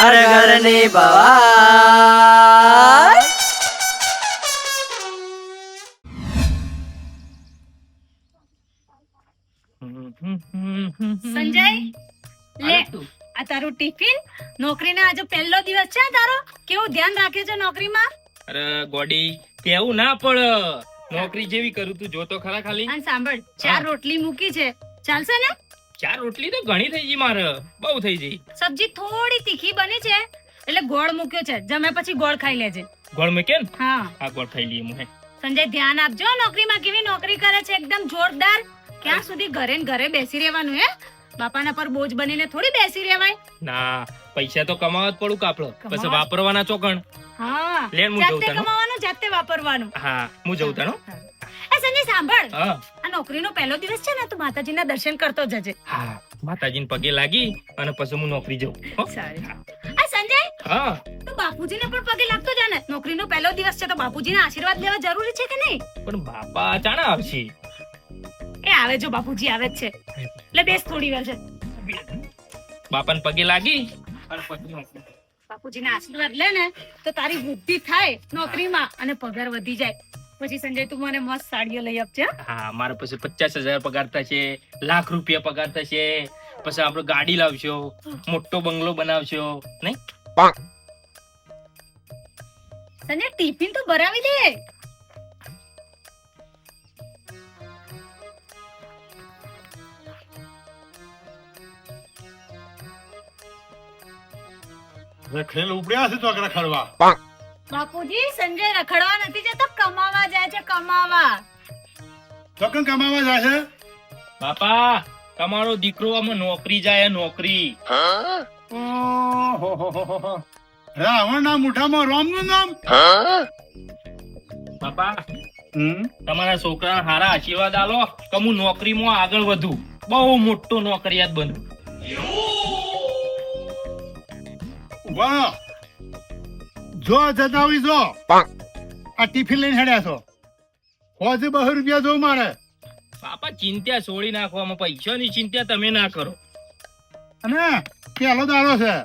ઘર ઘરની ભવાઈ સંજય લે આ તારું ટિફિન? નોકરીના આજે પહેલો દિવસ છે તારો? કેવું ધ્યાન રાખે છે નોકરીમાં? અરે ગોડી કેવું ના પડ. નોકરી જેવી કરું તું જોતો ખરા ખાલી. અને સાંભળ ચાર રોટલી મૂકી છે. ચાલશે ને? ચાર રોટલી તો ઘણી થઈ ગઈ મારે. બહુ થઈ ગઈ. સબ્જી થોડી તીખી બની છે એટલે ગોળ મૂક્યો છે. જમે પછી ગોળ ખાઈ લેજે. ગોળ મૂકે ને? હા. આ ગોળ ખાઈ લઈએ મુહે સંજય ધ્યાન આપજો નોકરીમાં કેવી નોકરી કરે છે એકદમ જોરદાર. ક્યાં સુધી ઘરે ને ઘરે બેસી રહેવાનું હે? બાપાના પર બોજ બનીને થોડી બેસી રહેવાય. ના પૈસા તો કમાવા જ પડું કાપડો બસ વાપરવાના ચોકણ હા. લેન હું જઉં જાતે કમાવાનું જાતે વાપરવાનું. હા હું જઉં તાનો એ સંજય સાંભળ. આ નોકરીનો પહેલો દિવસ છે ને તું માતાજીના દર્શન કરતો જજે. હા માતાજીને પગે લાગી અને પછી હું નોકરી જઉં. સારી. આ સંજય હા. તું બાપુજીને પણ પગે લાગતો જા ને. નોકરીનો પહેલો દિવસ છે તો બાપુજીના આશીર્વાદ લેવા જરૂરી છે કે નહીં? પણ બાપા ચાણા આવશે. એ આવે જો બાપુજી આવે જ છે. એટલે બેસ થોડી વાર છે. બાપાને પગે લાગી અને પછી નોકરી. બાપુજીના આશીર્વાદ લે ને તો તારી વૃદ્ધિ થાય નોકરીમાં અને પગાર વધી જાય. પછી સંજય તું મને મસ્ત સાડીઓ લઈ આપજે હા. મારા પાસે પચાસ હજાર પગાર થશે લાખ રૂપિયા પગાર થશે પછી આપણે ગાડી લાવશો મોટો બંગલો બનાવશો નહીં? સંજય ટિફિન તો ભરાવી દે. રખડેલ ઉપડ્યા છે તો આગળ ખડવા બાપુજી સંજય રખડવા નથી જતો કમાવા જાય છે કમાવા. ચોકન કમાવા જાય છે? બાપા તમારો દીકરો આમાં નોકરી જાય નોકરી. રાવણ ના મુઠામાં રોમનું નામ? બાપા હમ? તમારા છોકરા હારા આશીર્વાદ આલો કે હું નોકરીમાં આગળ વધુ. બહુ મોટો નોકરિયાત બનું. રહો. જો જતાવડી જો. આ ટિફિન લઈને હેડ્યા છો. હોજે બસો રૂપિયા જો મારે. બાપા ચિંતા છોડી નાખવામાં પૈસાની ચિંતા તમે ના કરો. અને પેલો દાડો છે.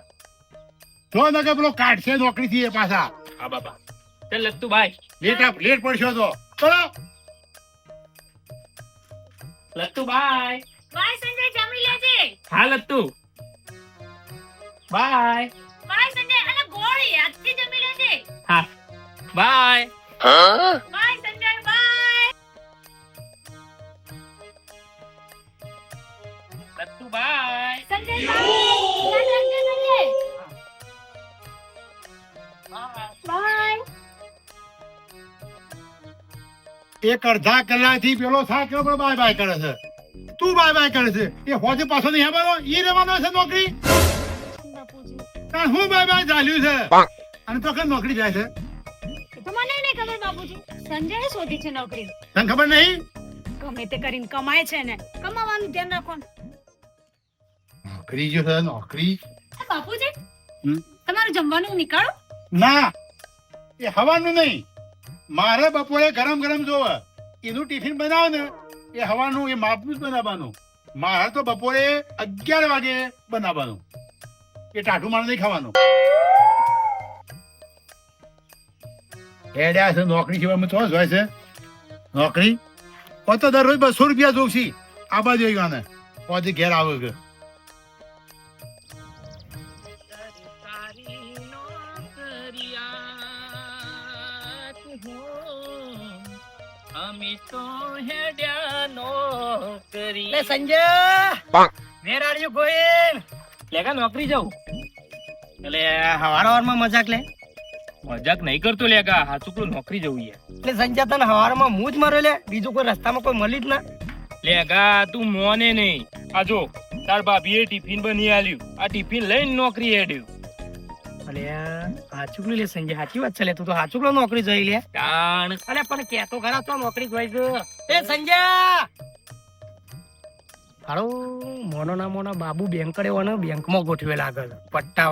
જો ને કે પેલો કાઢશે નોકરી થી એ પાછા. હા બાપા. તે લત્તુ ભાઈ લેટ આપ- લેટ પડશો તો. ચલો. લત્તુ ભાઈ બાય સંજય જમી લેજે. હા લત્તુ બાય. સંજય અને જમી લેજે હા. Bye bye Sanjay bye લત્તુ bye Sanjay bye Sanjay. Bye એક અડધા કલાકથી પેલો સાકરો કેવો પણ બાય બાય કરે છે. તું બાય બાય કરે છે. એ હોજે પાછો નહીં આવવાનો? ઈ રહેવાનો છે નોકરી? કારણ હું બાય બાય ચાલ્યું છે. અને તો કેમ નોકરી જાય છે? તો મને નહીં ખબર બાપુજી સંજય શોધી છે નોકરી. તને ખબર નહીં? ગમે તે કરીને કમાય છે ને. કમાવાનું ધ્યાન રાખો નોકરી જો છે નોકરી. બાપુજી તમારું જમવાનું નીકાળો. ના એ હવાનું નહીં. મારે બપોરે ગરમ ગરમ જોવે. એનું ટિફિન બનાવો ને એ હવાનું એ માપનું જ બનાવવાનું. મારે તો બપોરે અગિયાર વાગે બનાવવાનું. એ ટાઢું મારે નહીં ખાવાનું. હેડ્યા છે નોકરી સિવાય અમે ચોસ હોય છે. નોકરી? તો દરરોજ બસો રૂપિયા જોઉં આ બાજુ આવી આને. પછી ઘેર આવે. કે અમે તો હેડ્યા નોકરી. લે Sanjay! Where are you going લેગા નોકરી જાઉં? એટલે હવાર હવારમાં મજાક લે? મજાક નહીં કરતો લેગા હા છોકરું નોકરી જવું છે. એટલે સંજય તને હવારમાં હું જ મર્યો લે? બીજું કોઈ રસ્તામાં કોઈ મળી જ ના? લેગા તું મોને નહીં. આ જો તાર ભાભીએ ટિફિન બની આલ્યું. આ ટિફિન લઈને નોકરી હેડ્યું. અલે હાચુકલી લે સંજય સાચી વાત છે લે તું તો હાચુકલો નોકરી જોઈ લે. તાણ. અલે પણ કેતો ખરા તો નોકરી જોઈ જો. એ સંજય! હાલો મોનો ના મોના બાબુ બેંક ને બેંકમાં ગોઠવેલા આગળ. પટ્ટા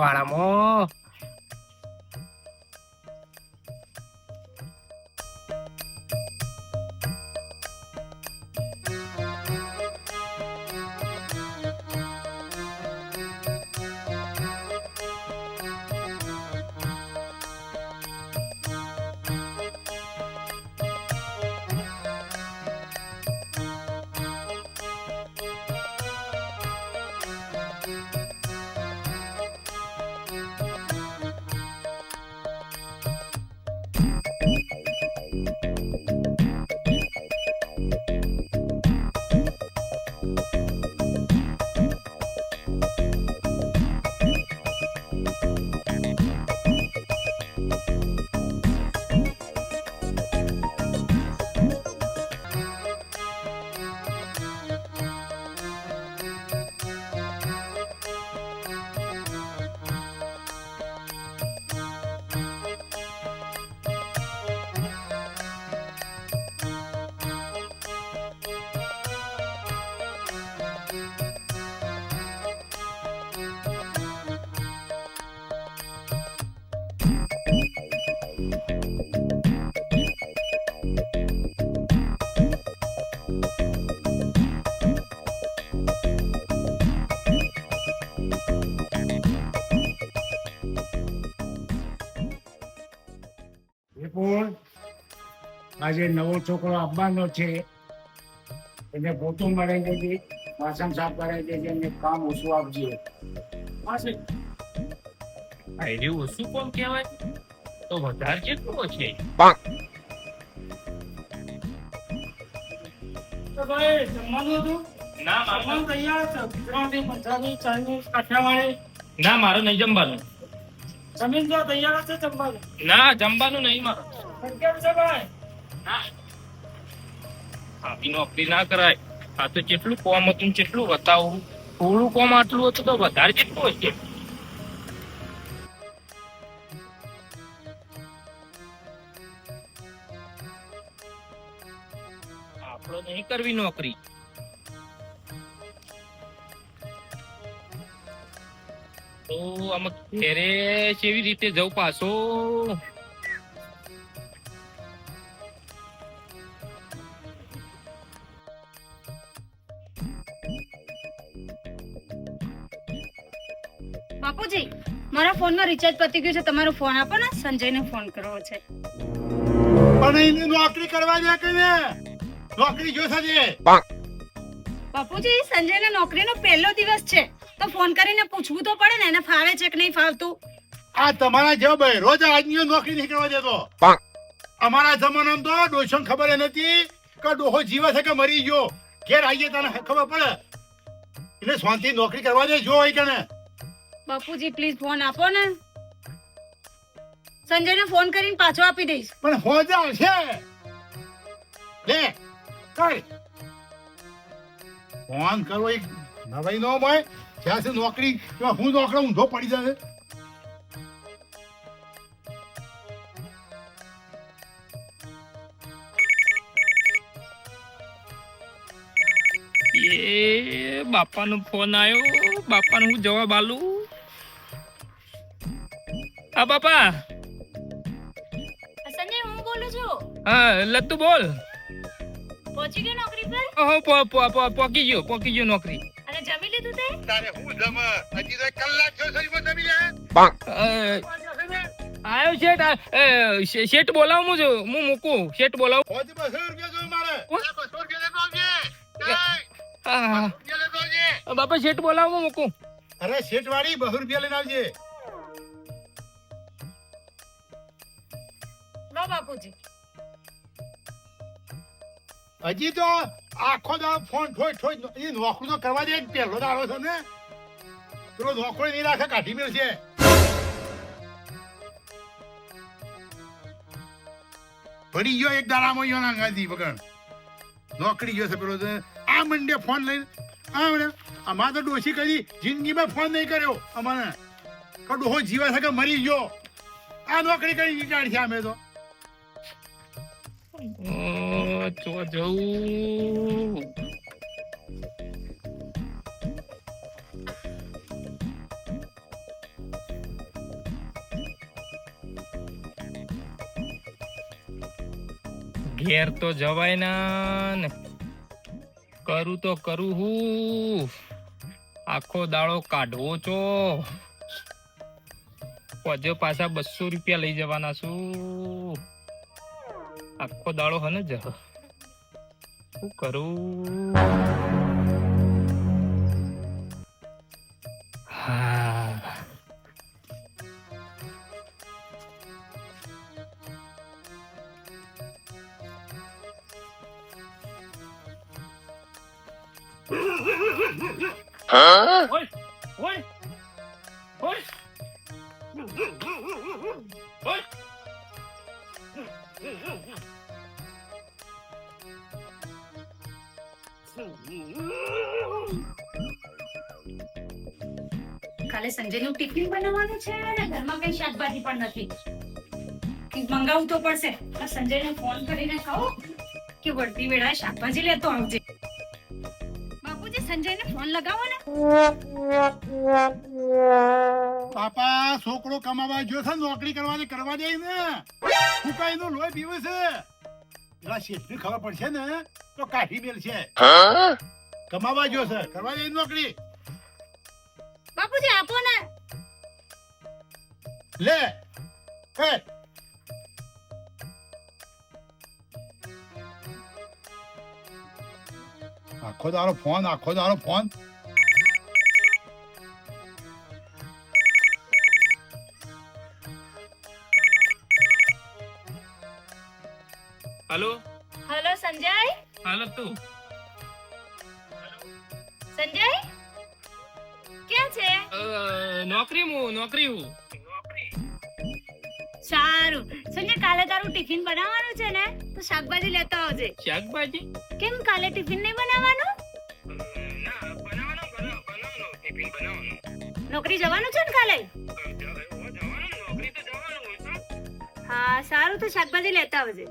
આજે નવો છોકરો આવવાનો છે. એને પોતું મળે છે વાસણ સાફ કરાવી દેજે એને કામ ઓછું આપજે. આયરે ઓછું કોમ કહેવાય? તો વધારે કેટલું છે ના મારે ના. મારે નહીં જમવાનું. ના જમવાનું નહીં મારે. ના. આવી નોકરી ના કરાય. આ તો જેટલું કોમ હતું જેટલું બતાવું. થોડું કોમ આટલું હતું તો વધારે જેટલું હશે આપણો નહીં કરવી નોકરી. તો આમાં ઘેરે કેવી રીતે જવું પાછો? ફોનમાં રિચાર્જ પતી ગયું છે તમારો ફોન આપો ને. સંજયને ફોન કરવો છે. પણ એની નોકરી કરવા દે કે ને? નોકરી જોશે છે બાપુજી સંજયને નોકરીનો પહેલો દિવસ છે. તો ફોન કરીને પૂછવું તો પડે ને એને ફાવે છે કે નહીં ફાવતું? આ તમારા જેવો ભાઈ રોજ આજની નોકરી નહીં કરવા દેતો. અમારા જમાનામાં તો ડોશો ખબર નથી કે ડોહો જીવે છે કે મરી ગયો. ઘેર આવીએ તને ખબર પડે. એટલે શાંતિ નોકરી કરવા દે જો હોય કે ને? બાપુજી પ્લીઝ ફોન આપો ને. સંજયને ફોન કરીને પાછો આપી દઈશ. પણ હોજા છે. લે કર. ફોન કરવો એક નવાઈ નો હોય જ્યાં સુધી નોકરી હું નોકરો ઊંધો પડી જશે. એ બાપાનો ફોન આવ્યો બાપાનો હું જવાબ આલું? હા બાપા. સંજય હું બોલું છું? હા લત્તુ બોલ. પહોંચી ગયો નોકરી પર? ઓહો પો- પો- પો- પોકી ગયો પોકી ગયો નોકરી. અને જમી લીધું તે? તારે હું જમ હજી તો કલાક થયો છે એમાં જમી લે. આયો શેઠ આ, શેઠ બોલાવું હું છું. હું મૂકું શેઠ બોલાવું. હોજ બસો રૂપિયા જોઈ મારે? બસો રૂપિયા લેતો આવજે. બાપા શેઠ બોલાવું હું મૂકું. અરે શેઠ વાળી બસો રૂપિયા લઈને આવજે. હજી તો આખો દાડો ફોન ઠોઈ ઠોઈ એ નોકરી તો કરવા દે પહેલો દાડો છે ને. પેલો નોકરી નહીં રાખે, કાઢી મેળશે. ભરી ગયો એક દાડામાં ગયો ના ગાંધી પકડ નોકરી ગયો છે પેલો આ મંડે ફોન લઈને આ મને અમારે તો ડોસી કરી જિંદગીમાં ફોન નહીં કર્યો. અમારે ડોહો જીવા છે કે મરી ગયો. આ નોકરી કરી વિચારશે અમે તો. તો જવું ઘેર તો જવાય ને કરું તો કરું હું. આખો દાડો કાઢવો છો. પજો પાછા બસો રૂપિયા લઈ જવાના છું. આખો દાડો હને જ. શું કરું હા ઓય ઓય ઓય ઓય કાલે સંજયનું ટિફિન બનાવવાનું છે અને ઘરમાં કઈ શાકભાજી પણ નથી. મંગાવવું તો પડશે. સંજયને ફોન કરીને કહો કે વળતી વેળાએ શાકભાજી લેતો આવજે. બાપુજી સંજયને ફોન લગાવો ને. પાપા છોકરો કમાવા ગયો છે નોકરી કરવા દે કરવા દે ને. હું કઈ નું લોહી પીવે છે? પેલા શેઠ ખબર પડશે ને તો કાઠી મેલ છે. કમાવા ગયો છે કરવા જાય નોકરી. બાપુજી આપો ને લે એ. આખો દારો ફોન આખો દારો phone. Hello? Hello Sanjay. Hello તું. નોકરી હું નોકરી હું સારું. સંજય કાલે તારું ટિફિન બનાવવાનું છે ને? તો શાકભાજી લેતો આવજે. શાકભાજી? કેમ કાલે ટિફિન નહીં બનાવવાનું? નોકરી જવાનું છે ને કાલે? હા સારું તો શાકભાજી લેતા આવજે.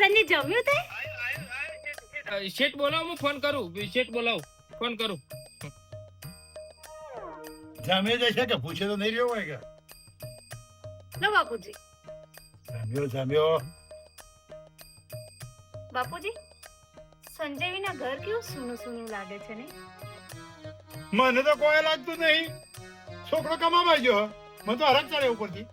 સંજય જમ્યું તે? શેઠ બોલાવ હું ફોન કરું. શેઠ બોલાવ ફોન કરું. જમે જશે કે પૂછે તો નહીં રહ્યો હોય કે? ના બાપુજી. જામ્યો જામ્યો બાપુજી સંજય વિના ઘર કેવું સૂનું સૂનું લાગે છે ને? મને તો કોઈ લાગતું નહીં. છોકરો કમાવા ગયો. મને તો હરક ચડે ઉપરથી.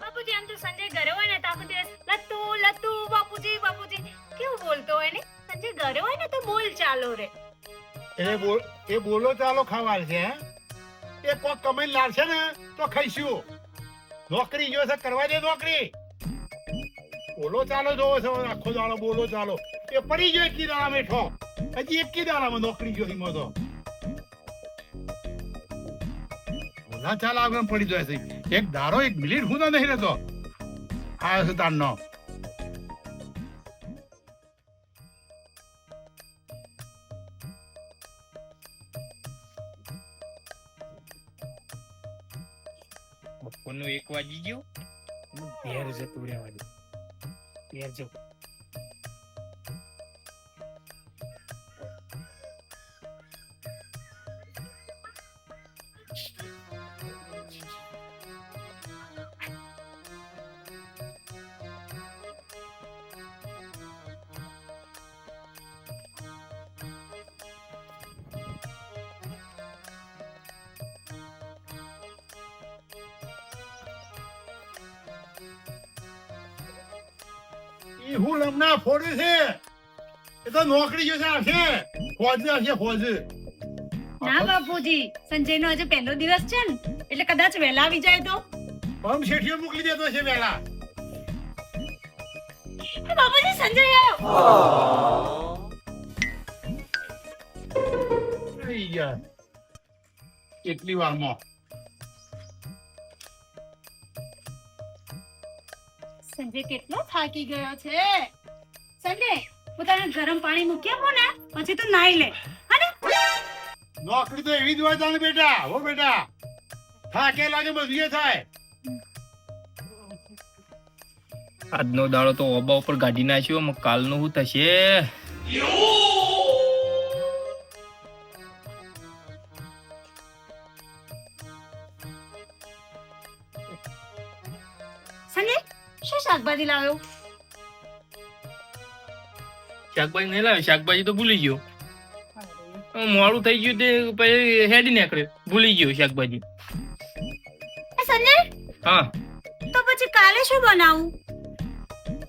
બાપુજી આમ તો સંજય ઘરે હોય ને તો આખો દિવસ લતુ લતુ બાપુજી બાપુજી. કેવું બોલતો હોય ને? સંજય ઘરે હોય ને તો બોલ ચાલો રે. એ બોલ એ બોલો ચાલો ખાવા છે હે? એ કોક કમાઈ લાવશે ને, તો ખાઈશું. નોકરી જો છે, કરવા દે નોકરી. બોલો ચાલો, જોવો છે, આખો દાડો બોલો, ચાલો. એ પડી ગયો એકી દાડા બેઠો હજી એકી દાડામાં નોકરી ગયો હિમો તો બોલા ચાલ આગળ પડી જાય છે. એક દારો એક મિનિટ હું તો નહીં રહેતો. આ તારનો. વાગી ગયો ઘેર જતું રહેવાનું ઘેર જવું હું લમના ફોડ્યું છે. એ તો નોકરી જોશે આવશે ફોજ આવશે ફોજ. ના બાપુજી સંજય નો આજે પહેલો દિવસ છે ને એટલે કદાચ વહેલા આવી જાય તો. પમ શેઠીઓ મોકલી દેતો છે વહેલા. બાપુજી સંજય. આવ્યો કેટલી વારમાં. સંજય કેટલો થાકી ગયો છે? સંજય હું તને ગરમ પાણી મૂકી આપું ને પછી તું નાઈ લે. અને નોકરી તો એવી જ હોય તાને બેટા હો બેટા. થાકે લાગે બધું થાય. આજનો દાડો તો ઓબા ઉપર ગાડી નાખ્યો કાલનું શું થશે? શાકભાજી લાવ્યો શાકભાજી નહીં લાવ્યો શાકભાજી તો ભૂલી ગયો. મોડું થઈ ગયું તે પછી હેડી નીકળ્યો ભૂલી ગયો શાકભાજી. સંજય? હા. તો પછી કાલે શું બનાવું?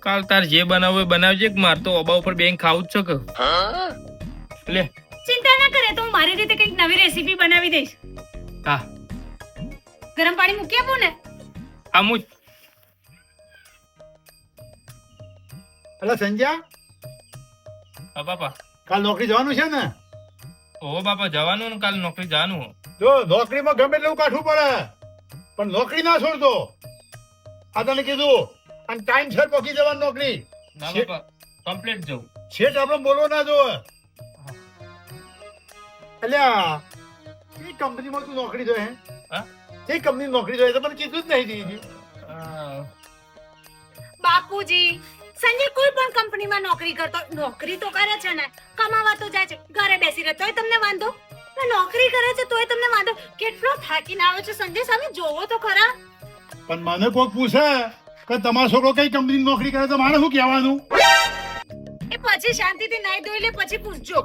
કાલ તાર જે બનાવવું એ બનાવજે કે માર તો ઓબા ઉપર બેંક ખાવું જ છે કે? લે. ચિંતા ના કરે તો હું મારી રીતે કંઈક નવી રેસીપી બનાવી દઈશ. હા. ગરમ પાણી મૂકી આપું ને? આમ જ એટલે સંજ્યા હા બાપા કાલ નોકરી જવાનું છે ને ઓ બાપા જવાનું ને કાલ નોકરી જવાનું જો નોકરીમાં ગમે એટલું કાઠવું પડે પણ નોકરી ના છોડતો આ તને કીધું અને ટાઈમ સર પહોંચી જવાનું નોકરી ના બાપા કમ્પ્લીટ જવું શેઠ આપણે બોલવો ના જો અલ્યા એ કંપનીમાં તું નોકરી જોઈએ હા? એ કંપની નોકરી જોઈએ તો મને કીધું જ નહીં દીધી. બાપુજી સંજય કોઈ પણ કંપનીમાં નોકરી કરતો નોકરી તો કરે છે ને કમાવા તો જાય છે ઘરે બેસી રહે તોય તમને વાંધો? નોકરી કરે છે તોય તમને વાંધો? કેટલો થાકીને આવે છે સંજય સામે જોવો તો ખરા. પણ મને કોક પૂછે કે તમારો છોકરો કઈ કંપની નોકરી કરે તો મારે શું કહેવાનું? એ પછી શાંતિથી નાઈ ધોઈ લે પછી પૂછજો.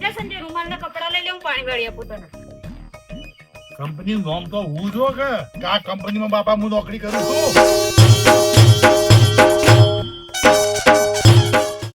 જા સંજય રૂમાલના કપડા લઈ લે હું પાણી વાળી આપું તને. કંપની નોમ તો હું જો કે આ કંપનીમાં બાપા હું નોકરી કરું છું?